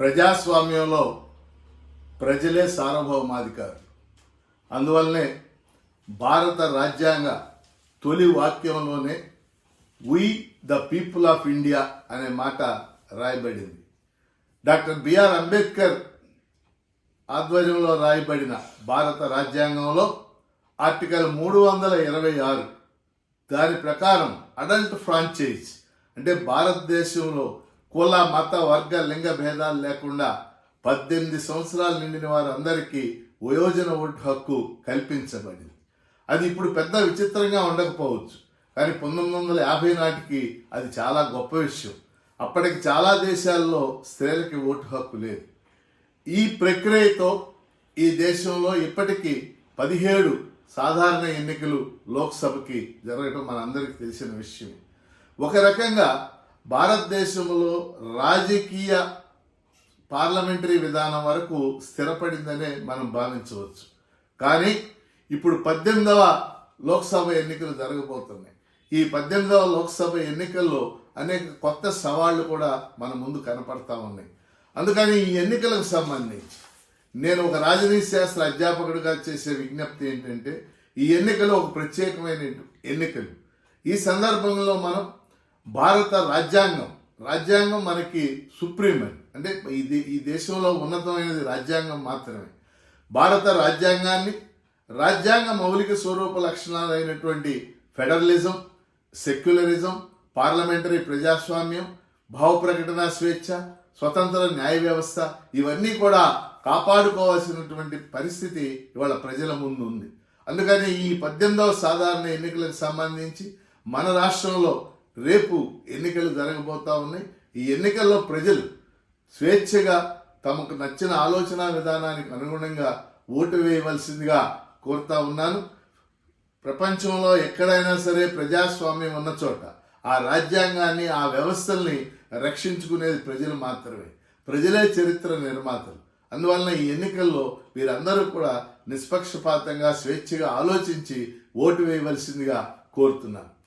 ప్రజాస్వామ్యంలో ప్రజలే సార్వభౌమాధికారులు. అందువల్లనే భారత రాజ్యాంగ తొలి వాక్యంలోనే we the people of India అనే మాట రాయబడింది. డాక్టర్ బిఆర్ అంబేద్కర్ ఆధ్వర్యంలో రాయబడిన భారత రాజ్యాంగంలో ఆర్టికల్ మూడు వందల ఇరవై ఆరు దాని ప్రకారం అడల్ట్ ఫ్రాంచైజ్ అంటే భారతదేశంలో కుల మత వర్గ లింగ భేదాలు లేకుండా పద్దెనిమిది సంవత్సరాలు నిండిన వారందరికీ వయోజన ఓటు హక్కు కల్పించబడింది. అది ఇప్పుడు పెద్ద విచిత్రంగా ఉండకపోవచ్చు. కానీ పంతొమ్మిది వందల యాభై నాటికి అది చాలా గొప్ప విషయం. అప్పటికి చాలా దేశాల్లో స్త్రీలకి ఓటు హక్కు లేదు. ఈ ప్రక్రియతో ఈ దేశంలో ఇప్పటికీ పదిహేడు సాధారణ ఎన్నికలు లోక్సభకి జరగడం మనందరికీ తెలిసిన విషయం ఒక రకంగా భారతదేశంలో రాజకీయ పార్లమెంటరీ విధానం వరకు స్థిరపడిందనే మనం భావించవచ్చు. కానీ ఇప్పుడు పద్దెనిమిదవ లోక్సభ ఎన్నికలు జరగబోతున్నాయి. ఈ పద్దెనిమిదవ లోక్సభ ఎన్నికల్లో అనేక కొత్త సవాళ్ళు కూడా మన ముందు కనపడతా ఉన్నాయి. అందుకని ఈ ఎన్నికలకు సంబంధించి నేను ఒక రాజనీతి శాస్త్ర అధ్యాపకుడిగా చేసే విజ్ఞప్తి ఏంటంటే ఈ ఎన్నికలు ఒక ప్రత్యేకమైన ఎన్నికలు. ఈ సందర్భంలో మనం భారత రాజ్యాంగం రాజ్యాంగం మనకి సుప్రీం అని అంటే ఇది ఈ దేశంలో ఉన్నతమైనది రాజ్యాంగం మాత్రమే. భారత రాజ్యాంగాన్ని రాజ్యాంగ మౌలిక స్వరూప లక్షణాలు అయినటువంటి ఫెడరలిజం సెక్యులరిజం పార్లమెంటరీ ప్రజాస్వామ్యం భావ ప్రకటన స్వేచ్ఛ స్వతంత్ర న్యాయ వ్యవస్థ ఇవన్నీ కూడా కాపాడుకోవాల్సినటువంటి పరిస్థితి ఇవాళ ప్రజల ముందు ఉంది. అందుకని ఈ పద్దెనిమిదవ సాధారణ ఎన్నికలకు సంబంధించి మన రాష్ట్రంలో రేపు ఎన్నికలు జరగబోతా ఉన్నాయి. ఈ ఎన్నికల్లో ప్రజలు స్వేచ్ఛగా తమకు నచ్చిన ఆలోచన విధానానికి అనుగుణంగా ఓటు వేయవలసిందిగా కోరుతా ఉన్నాను. ప్రపంచంలో ఎక్కడైనా సరే ప్రజాస్వామ్యం ఉన్న చోట ఆ రాజ్యాంగాన్ని ఆ వ్యవస్థల్ని రక్షించుకునేది ప్రజలు మాత్రమే. ప్రజలే చరిత్ర నిర్మాతలు. అందువలన ఈ ఎన్నికల్లో వీరందరూ కూడా నిష్పక్షపాతంగా స్వేచ్ఛగా ఆలోచించి ఓటు వేయవలసిందిగా కోరుతున్నాను.